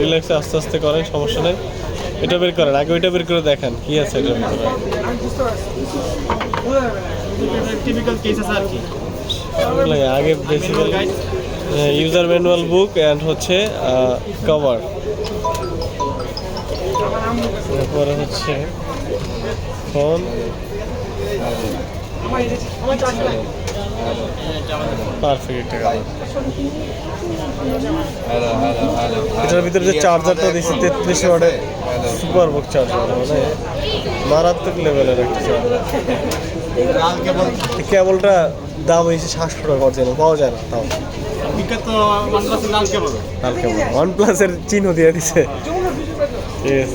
রিল্যাক্সে আস্তে আস্তে করেন সমস্যা নেই। এটা বের করেন আগে ওইটা বের করে দেখেন কি আছে এটার ভিতরে? টিপিক্যাল কেস আছে আর কি। আগে ইউজার ম্যানুয়াল বুক অ্যান্ড হচ্ছে কভার তারপরে হচ্ছে ফোন এটার ভিতরে যে চার্জারটা সুপার বুক চার্জার মানে মারাত্মক লেভেলের একটা কেবলটা দাম হয়েছে সাতশো টাকা অরিজিনাল পাওয়া যায় না তাও। ওয়ান লাল প্লাসের চিহ্ন দিয়ে দিছে। Yes.